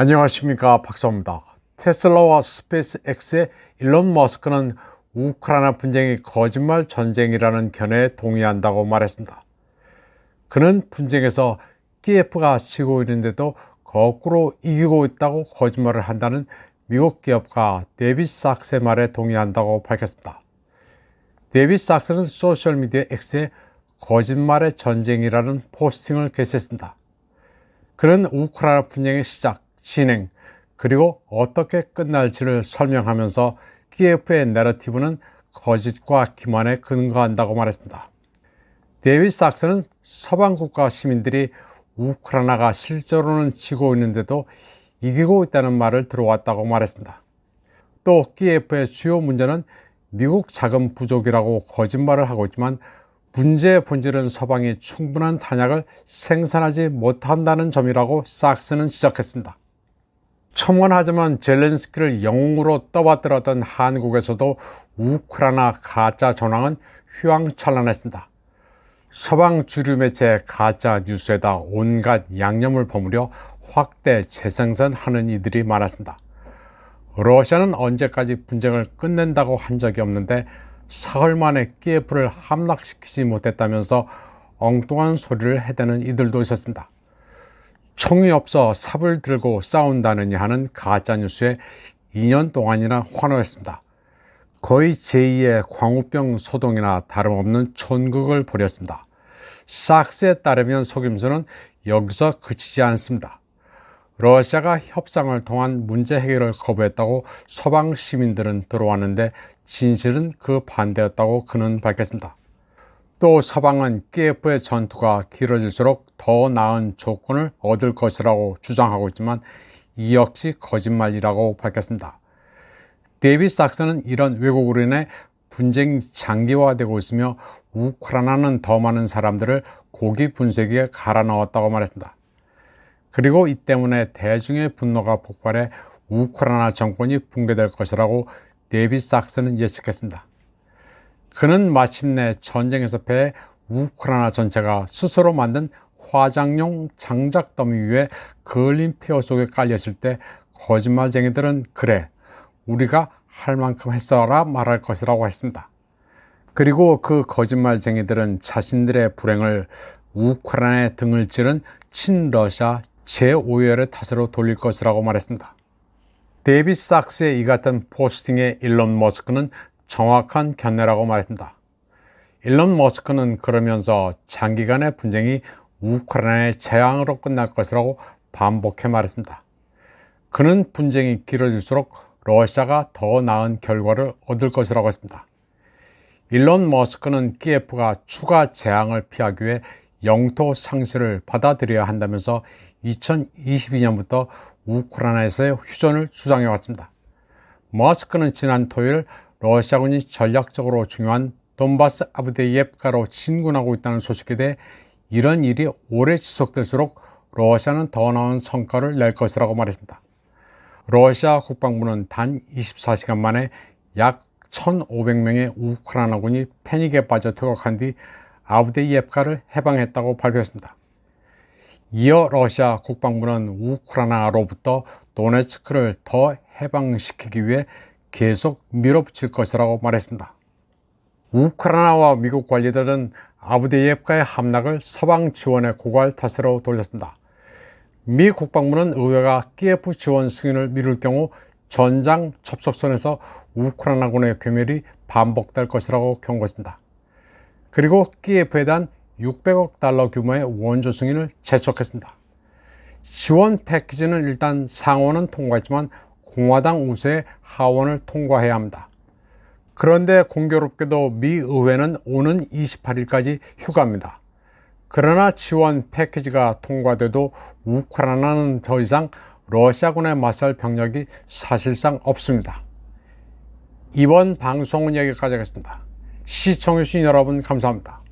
안녕하십니까 박사입니다. 테슬라와 스페이스X의 일론 머스크는 우크라이나 분쟁이 거짓말 전쟁이라는 견해에 동의한다고 말했습니다. 그는 분쟁에서 키예프가 지고 있는데도 거꾸로 이기고 있다고 거짓말을 한다는 미국 기업가 데비 sak스의 말에 동의한다고 밝혔습니다. 데비 sak스는 소셜미디어 X에 거짓말의 전쟁이라는 포스팅을 게시했습니다. 그는 우크라이나 분쟁의 시작, 진행, 그리고 어떻게 끝날지를 설명하면서 키예프의 내러티브는 거짓과 기만에 근거한다고 말했습니다. 데이비 sak스는 서방 국가 시민들이 우크라이나가 실제로는 지고 있는데도 이기고 있다는 말을 들어왔다고 말했습니다. 또 키예프의 주요 문제는 미국 자금 부족이라고 거짓말을 하고 있지만 문제의 본질은 서방이 충분한 탄약을 생산하지 못한다는 점이라고 sak스는 지적했습니다. 첨언하지만 젤렌스키를 영웅으로 떠받들었던 한국에서도 우크라이나 가짜 전황은 휘황찬란했습니다. 서방 주류 매체 가짜 뉴스에다 온갖 양념을 버무려 확대 재생산하는 이들이 많았습니다. 러시아는 언제까지 분쟁을 끝낸다고 한 적이 없는데 사흘 만에 키예프를 함락시키지 못했다면서 엉뚱한 소리를 해대는 이들도 있었습니다. 총이 없어 삽을 들고 싸운다느니 하는 가짜뉴스에 2년 동안이나 환호했습니다. 거의 제2의 광우병 소동이나 다름없는 촌극을 벌였습니다. sak스에 따르면 속임수는 여기서 그치지 않습니다. 러시아가 협상을 통한 문제 해결을 거부했다고 서방 시민들은 들어왔는데 진실은 그 반대였다고 그는 밝혔습니다. 또 서방은 키예프의 전투가 길어질수록 더 나은 조건을 얻을 것이라고 주장하고 있지만 이 역시 거짓말이라고 밝혔습니다. 데이비 sak스는 이런 왜곡으로 인해 분쟁이 장기화되고 있으며 우크라이나는 더 많은 사람들을 고기 분쇄기에 갈아 넣었다고 말했습니다. 그리고 이 때문에 대중의 분노가 폭발해 우크라이나 정권이 붕괴될 것이라고 데이비 sak스는 예측했습니다. 그는 마침내 전쟁에서 패해 우크라이나 전체가 스스로 만든 화장용 장작 더미 위에 그을린 폐허 속에 깔렸을 때 거짓말쟁이들은 그래 우리가 할 만큼 했어라 말할 것이라고 했습니다. 그리고 그 거짓말쟁이들은 자신들의 불행을 우크라이나의 등을 찌른 친러시아 제5열의 탓으로 돌릴 것이라고 말했습니다. 데이비 sak스의 이 같은 포스팅에 일론 머스크는 정확한 견해라고 말했습니다. 일론 머스크는 그러면서 장기간의 분쟁이 우크라이나의 재앙으로 끝날 것이라고 반복해 말했습니다. 그는 분쟁이 길어질수록 러시아가 더 나은 결과를 얻을 것이라고 했습니다. 일론 머스크는 키예프가 추가 재앙을 피하기 위해 영토 상실을 받아들여야 한다면서 2022년부터 우크라이나에서의 휴전을 주장해 왔습니다. 머스크는 지난 토요일 러시아군이 전략적으로 중요한 돈바스 아브데이옙가로 진군하고 있다는 소식에 대해 이런 일이 오래 지속될수록 러시아는 더 나은 성과를 낼 것이라고 말했습니다. 러시아 국방부는 단 24시간 만에 약 1,500명의 우크라이나군이 패닉에 빠져 퇴각한 뒤 아브데이옙가를 해방했다고 발표했습니다. 이어 러시아 국방부는 우크라이나로부터 도네츠크를 더 해방시키기 위해 계속 밀어붙일 것이라고 말했습니다. 우크라이나와 미국 관리들은 아브데이옙가의 함락을 서방 지원의 고갈 탓으로 돌렸습니다. 미 국방부는 의회가 키예프 지원 승인을 미룰 경우 전장 접속선에서 우크라이나군의 괴멸이 반복될 것이라고 경고했습니다. 그리고 키예프에 대한 600억 달러 규모의 원조 승인을 재촉했습니다. 지원 패키지는 일단 상원은 통과했지만 공화당 우세의 하원을 통과해야 합니다. 그런데 공교롭게도 미 의회는 오는 28일까지 휴가입니다. 그러나 지원 패키지가 통과돼도 우크라이나는 더 이상 러시아군에 맞설 병력이 사실상 없습니다. 이번 방송은 여기까지 하겠습니다. 시청해주신 여러분 감사합니다.